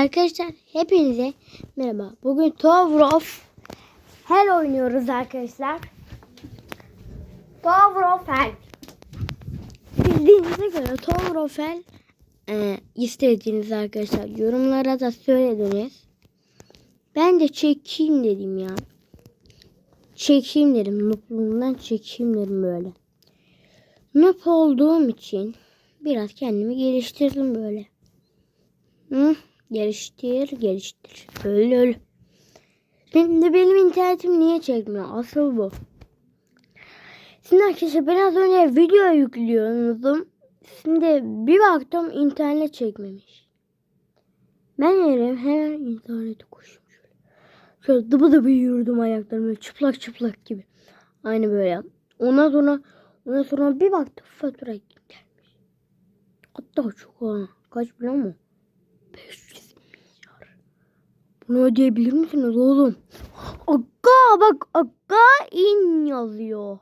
Arkadaşlar hepinize merhaba. Bugün Tower of Hell oynuyoruz arkadaşlar. Tower of Hell. Bildiğinize göre Tower of Hell e, istediğiniz arkadaşlar yorumlara da söylediniz. Ben de çekeyim dedim ya. Çekeyim dedim. Mutluluğumdan çekeyim dedim böyle. Noob olduğum için biraz kendimi geliştirdim böyle. Hı? Geliştir, geliştir. Öyle öyle. Şimdi benim internetim niye çekmiyor? Asıl bu. Şimdi arkadaşlar ben az önce video yüklüyordum. Şimdi bir baktım internet çekmemiş. Ben yerim hemen internete koştum şöyle. Dıbı dıbı yürüdüm ayaklarımla çıplak çıplak gibi. Aynı böyle. Ondan sonra ondan sonra bir baktım fatura gelmiş. Hatta çok ha. Kaç biliyor musun? 500 milyar. Bunu ödeyebilir misiniz oğlum? Aga bak aga in yazıyor.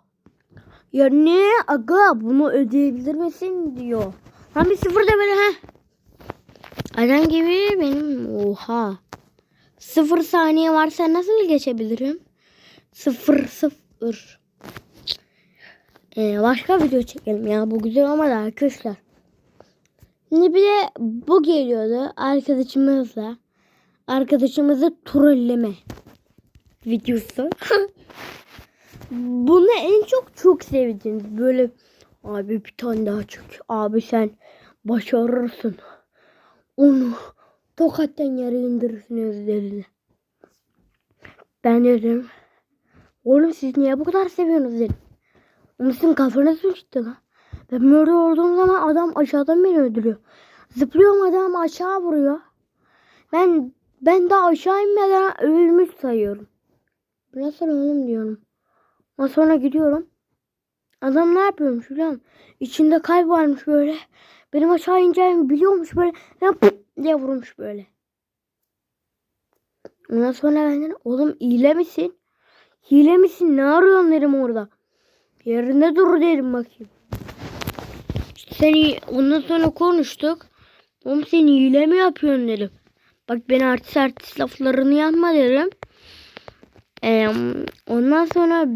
Ya ne aga bunu ödeyebilir misin diyor. Lan bir sıfır da böyle ha. Adam gibi benim oha. Sıfır saniye varsa nasıl geçebilirim? Sıfır sıfır. Ee, başka video çekelim ya bu güzel olmadı arkadaşlar. Şimdi bir de bu geliyordu arkadaşımızla. Arkadaşımızı trolleme videosu. Bunu en çok çok sevdim. Böyle abi bir tane daha çek. Abi sen başarırsın. Onu tokattan yere indirirsiniz dedi. Ben dedim. Oğlum siz niye bu kadar seviyorsunuz dedim. Oğlum sizin kafanız mı çıktı lan? Ben böyle olduğum zaman adam aşağıdan beni öldürüyor. Zıplıyorum adam aşağı vuruyor. Ben ben daha aşağı inmeden ölmüş sayıyorum. Biraz sonra oğlum diyorum. Ondan sonra gidiyorum. Adam ne yapıyormuş biliyor musun? İçinde kalp varmış böyle. Benim aşağı ineceğimi biliyormuş böyle. Ben diye vurmuş böyle. Ondan sonra ben dedim oğlum hile misin? Hile misin? Ne arıyorsun dedim orada. Yerinde dur dedim bakayım. Seni ondan sonra konuştuk. Oğlum sen hile mi yapıyorsun dedim. Bak ben artist artist laflarını yapma dedim. Ee, ondan sonra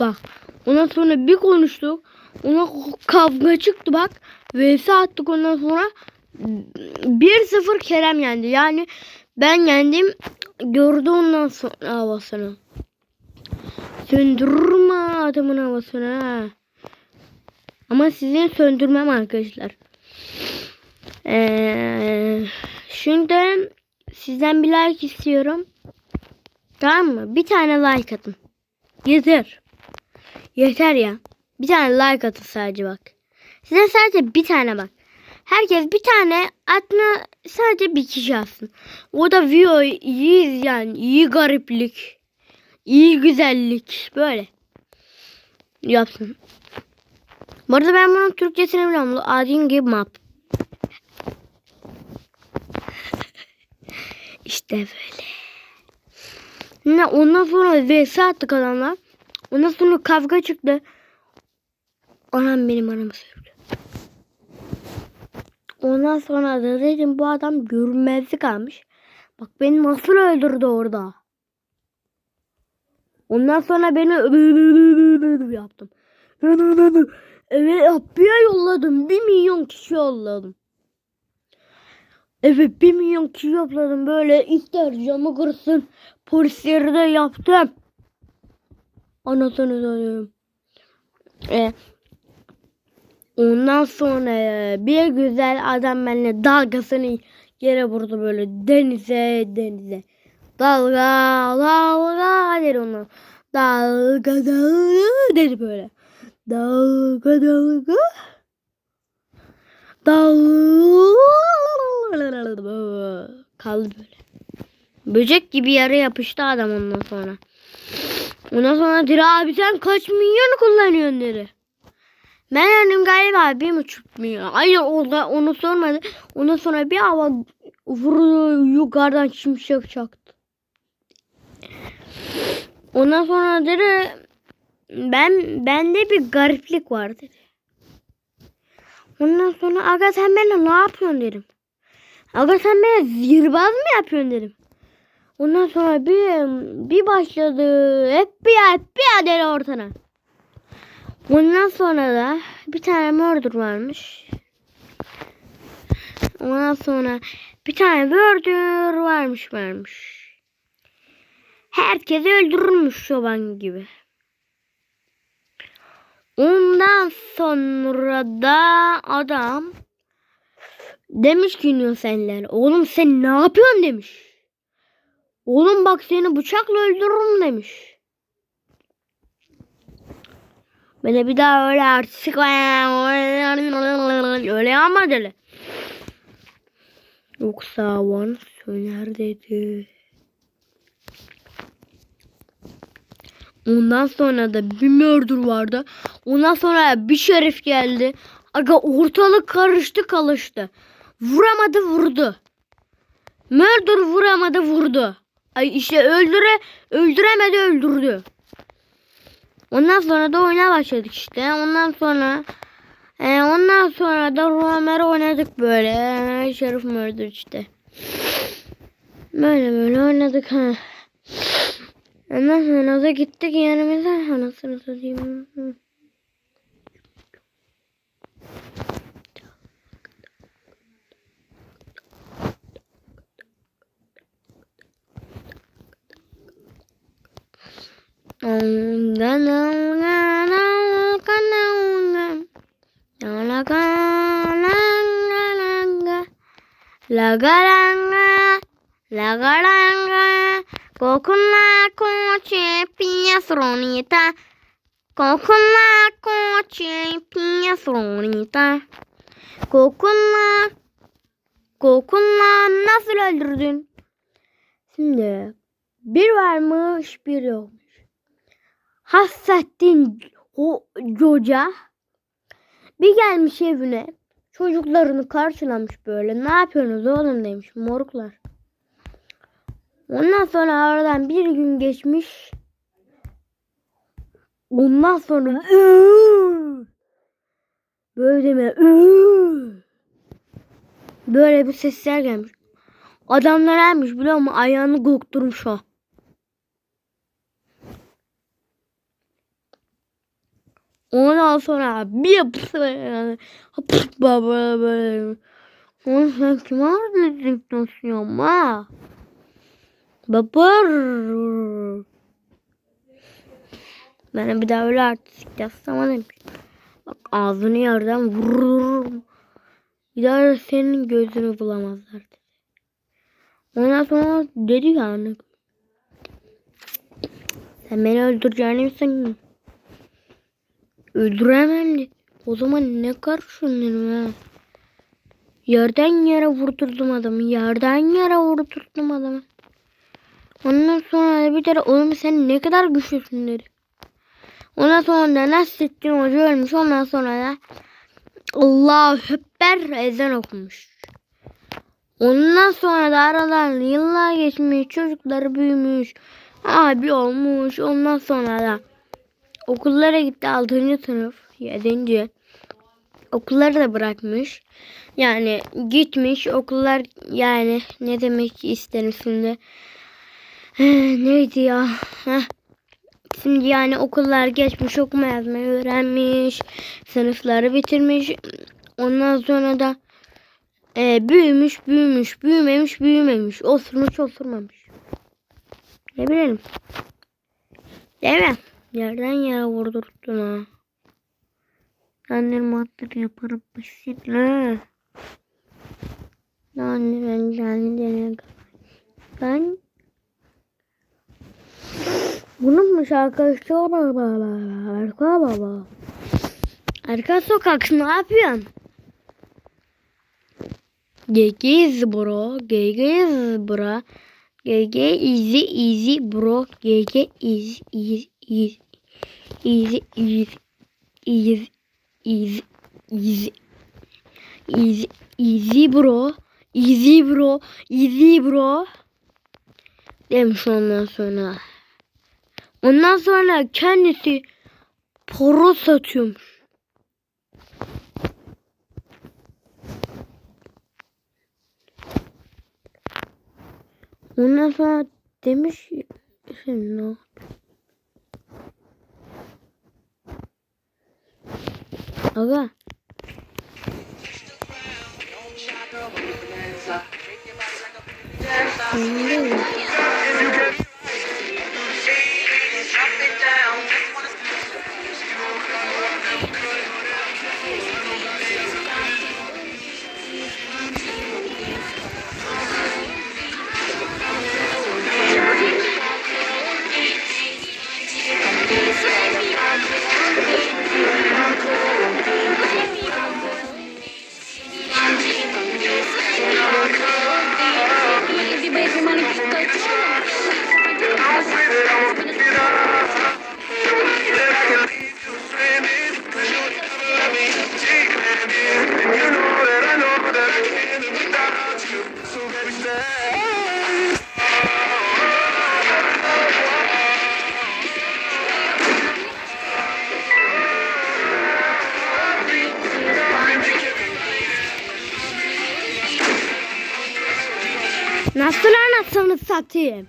bak ondan sonra bir konuştuk. Ona kavga çıktı bak. Vs attık ondan sonra 1-0 Kerem yendi. Yani ben yendim. Gördü ondan sonra havasını. Söndürme adamın havasını ha. Ama sizin söndürmem arkadaşlar. Ee, şimdi sizden bir like istiyorum. Tamam mı? Bir tane like atın. Yeter. Yeter ya. Bir tane like atın sadece bak. Size sadece bir tane bak. Herkes bir tane atma sadece bir kişi atsın. O da video iyi yani iyi gariplik. iyi güzellik. Böyle. Yapsın. Bu arada ben bunun Türkçesini biliyorum. Adin gibi map. İşte böyle. Ne ondan sonra vs attık adamlar. Ondan sonra kavga çıktı. Anam benim anamı sevdi. Ondan sonra da dedim bu adam görünmezlik almış. Bak beni nasıl öldürdü orada. Ondan sonra beni yaptım. Evet yapıya yolladım. Bir milyon kişi yolladım. Evet bir milyon kişi yolladım. Böyle ister camı kırsın. Polisleri de yaptım. Anasını söylüyorum. E, ondan sonra bir güzel adam benimle dalgasını yere vurdu böyle denize denize. Dalga dalga dedi onu. Dalga dalga dedi böyle. Dalga dalga. Dalga. Kaldı böyle. Böcek gibi yere yapıştı adam ondan sonra. Ondan sonra dedi abi sen kaç milyon kullanıyorsun dedi. Ben dedim galiba bir buçuk milyon. Hayır orada onu sormadı. Ondan sonra bir hava vurdu yukarıdan şimşek çaktı. Ondan sonra dedi ben bende bir gariplik var dedi. Ondan sonra aga sen benimle ne yapıyorsun dedim. Aga sen bana zirbaz mı yapıyorsun dedim. Ondan sonra bir bir başladı. Hep bir hep bir deli ortana. Ondan sonra da bir tane murder varmış. Ondan sonra bir tane murder varmış varmış. Herkesi öldürürmüş çoban gibi. Ondan sonra da adam demiş ki Nusenler oğlum sen ne yapıyorsun demiş. Oğlum bak seni bıçakla öldürürüm demiş. Bana bir daha öyle artık öyle yapma dedi. Yoksa Van söner dedi. Ondan sonra da bir murder vardı. Ondan sonra bir şerif geldi. Aga ortalık karıştı kalıştı. Vuramadı vurdu. Murder vuramadı vurdu. Ay işte öldüre öldüremedi öldürdü. Ondan sonra da oyuna başladık işte. Ondan sonra e, ondan sonra da Romero oynadık böyle. Şerif Murder işte. Böyle böyle oynadık ha. Ondan sonra da gittik yanımıza. Anasını satayım. లగరంగా లగరంగా కోకున్నా కోచే పియ శ్రోణిత కోకున్నా కోచే పియ శ్రోణిత kokunla kokunla nasıl öldürdün? Şimdi bir varmış bir yokmuş. Hasrettin o Hoca bir gelmiş evine çocuklarını karşılamış böyle. Ne yapıyorsunuz oğlum demiş moruklar. Ondan sonra aradan bir gün geçmiş. Ondan sonra böyle deme böyle bir sesler gelmiş. Adamlar gelmiş biliyor musun? Ayağını kokturmuş o. Ondan sonra bir baba böyle. Oğlum sen kime öldürdün ama? Baba. Ben bir daha öyle artistik yazsam demiş. Bak ağzını yerden vururum. Bir daha senin gözünü bulamazlar dedi. Ondan sonra dedi yani. Sen beni öldüreceğini mi sanıyorsun? Öldüremem. O zaman ne dedim ha. Yerden yere vurdurdum adamı. Yerden yere vurdurdum adamı. Ondan sonra bir kere oğlum sen ne kadar güçlüsün dedi. Ondan sonra da Nasrettin Hoca ölmüş. Ondan sonra da Allahu Ekber ezan okumuş. Ondan sonra da aradan yıllar geçmiş. Çocukları büyümüş. Abi olmuş. Ondan sonra da okullara gitti 6. sınıf 7. Okulları da bırakmış. Yani gitmiş okullar yani ne demek isterim şimdi. Neydi ya? Heh. Şimdi yani okullar geçmiş okuma yazmayı öğrenmiş. Sınıfları bitirmiş. Ondan sonra da e, büyümüş büyümüş büyümemiş büyümemiş. Osurmuş osurmamış. Ne bilelim. Değil mi? Yerden yere vurdurttun ha. Annem muhabbet yaparım peşinle. Anne ben kendine Ben bunun mu şarkısı baba arka baba. Arka sokak ne yapıyorsun? GG bro. GG bro. GG easy easy bro. GG easy easy iz iz iz iz iz iz iz easy bro easy bro easy bro demiş ondan sonra. Ondan sonra kendisi poro satıyormuş. Ondan sonra demiş şimdi şey, ne? Aga. Şimdi Di anlatsanız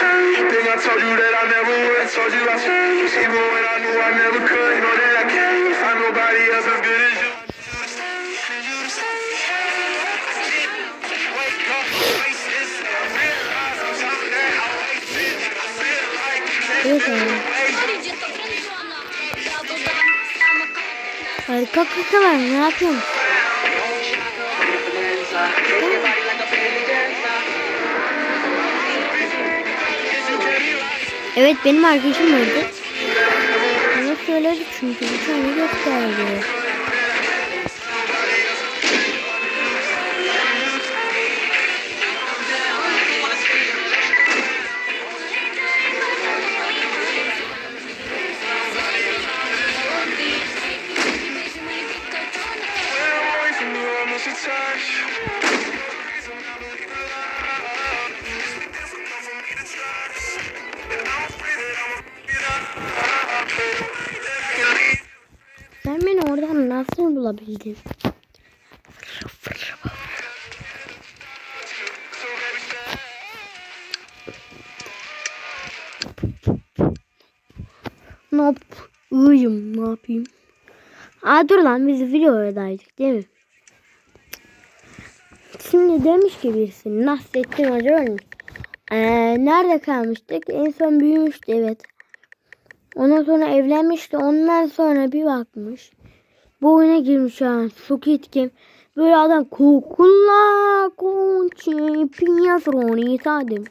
Then I told you that I never would. Told you I changed. Even when I knew I never could, know that I can't find nobody else as good as you. あれ、かっこいいからなってんの。Evet benim arkadaşım vardı. Bana söyledi çünkü bir tane gösterdi. Ne yap? Uyuyum ne yapayım? Aa dur lan biz videodaydık değil mi? Şimdi demiş ki birisi Nasrettin Hoca ölmüş. Ee, nerede kalmıştık? En son büyümüştü evet. Ondan sonra evlenmişti. Ondan sonra bir bakmış. Bu oyuna girmiş ha. Squid Game. Böyle adam kokula konçi pinyafroni demiş.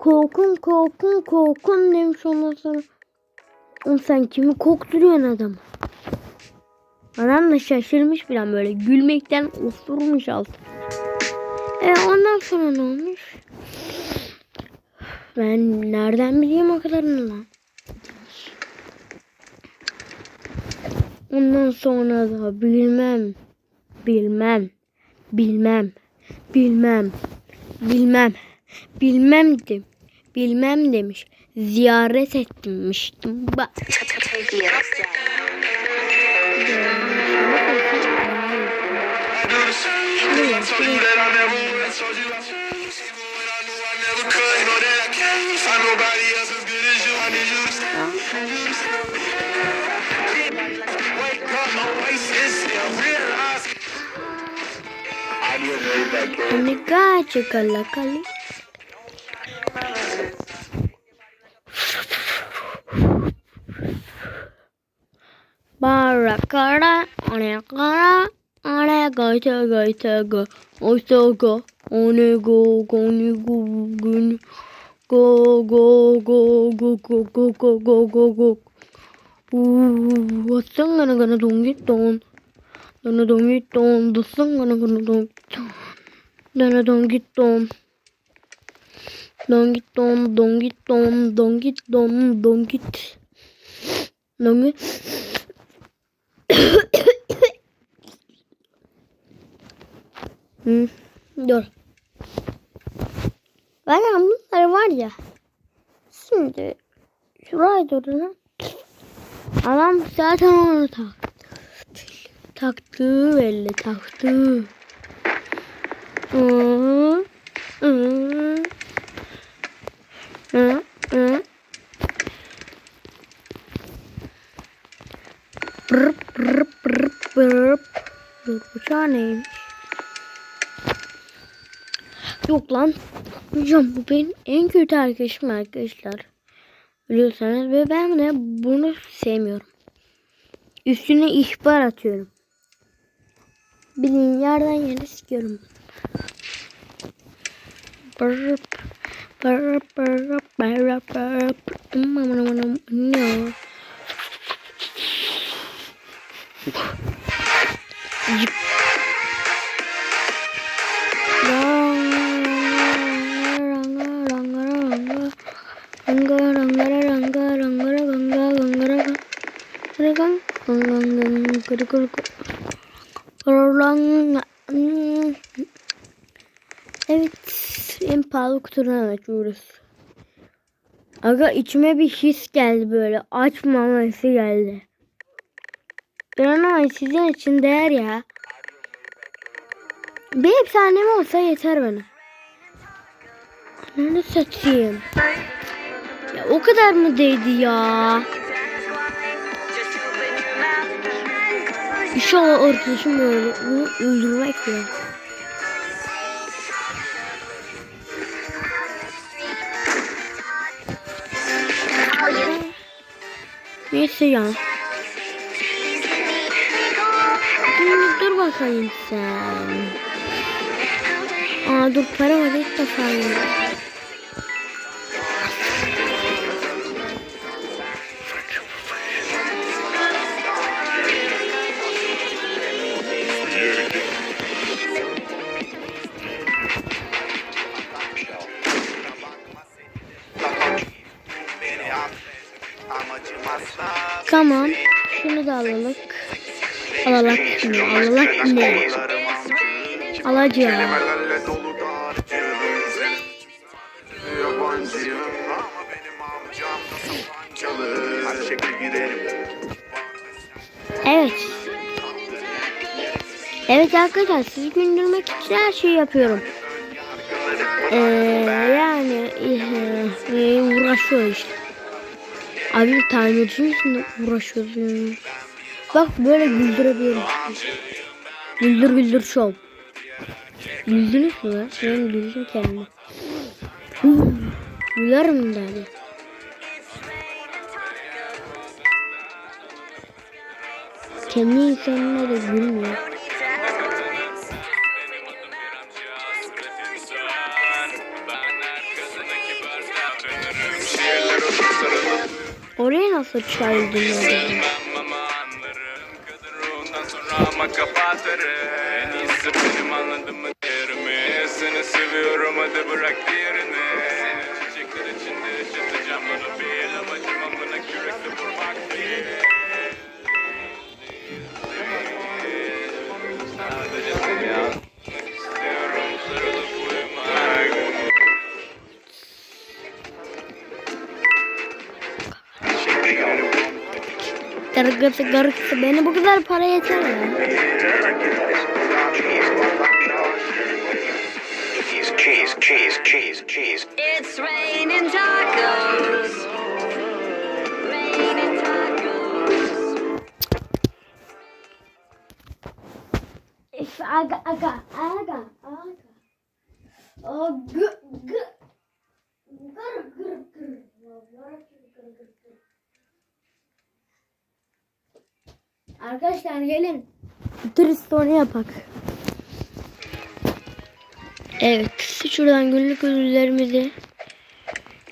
Kokun kokun kokun demiş ondan sonra. Oğlum sen kimi kokturuyorsun adam? Adam da şaşırmış falan böyle gülmekten osurmuş altı. E ondan sonra ne olmuş? Ben nereden bileyim o kadarını lan? Ondan sonra da bilmem, bilmem, bilmem, bilmem, bilmem, bilmem dem, bilmem demiş. Ziyaret etmiştim. Bak. Thing I told you 가라 오늘 가라 오늘 가서 가서 가 어서 가 오늘 고 오늘 고 오늘 고고고고고고고고고고 우와 쌩가는 거는 동기똥 너는 동기똥 너 쌩가는 거는 동기똥 너는 동기똥 동기똥 동기똥 동기똥 동기 동기 Hmm, dur. Ben bunları var ya. Şimdi şuraya durun. Adam zaten onu taktı. Taktı belli taktı. Hı, hı, hı, hı. Dur bıçağı neymiş? Yok lan. Hocam bu benim en kötü arkadaşım arkadaşlar. Biliyorsanız ve ben de bunu sevmiyorum. Üstüne ihbar atıyorum. Bilin yerden yere sikiyorum. Cip. Ranga, ranga. Hmm. Evet, en pahalı kutudan açıyoruz. Aga içime bir his geldi böyle. Açmaması geldi. Ben ama sizin için değer ya. Bir efsanem olsa yeter bana. Nerede satayım? Ya o kadar mı değdi ya? İnşallah arkadaşım onu öldürmek ya. Neyse ya. Dur, dur bakayım sen. Aa dur para var ilk defa yiyorum. Tamam. Şunu da alalım. Alalak ne? Alalak ne? Alacağım. Evet. Evet arkadaşlar sizi güldürmek için her şeyi yapıyorum. Ee, yani e, uğraşıyor işte. Abi tamirci misin de uğraşıyorsun? Bak böyle güldürebiliyorum. Güldür güldür şov. Güldünüz mü lan? Ben güldüm kendime. Gülerim de hadi. Kendi insanına da gülmüyor. Oraya nasıl mı değerimi Seni seviyorum hadi bırak diğerini Gargısı gargısı beni bu kadar para yeter ya. Cheese, cheese, cheese, cheese, It's raining tacos. Raining tacos. If aga aga aga aga. O gı gı. Gır gır gır. Arkadaşlar gelin. Turist onu yapak. Evet. Şuradan günlük ödüllerimizi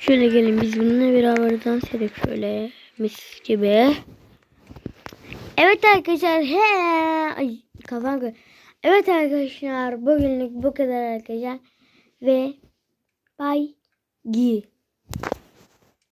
şöyle gelin biz bununla beraber dans edelim şöyle mis gibi. Evet arkadaşlar he ay kafam Evet arkadaşlar bugünlük bu kadar arkadaşlar ve bye.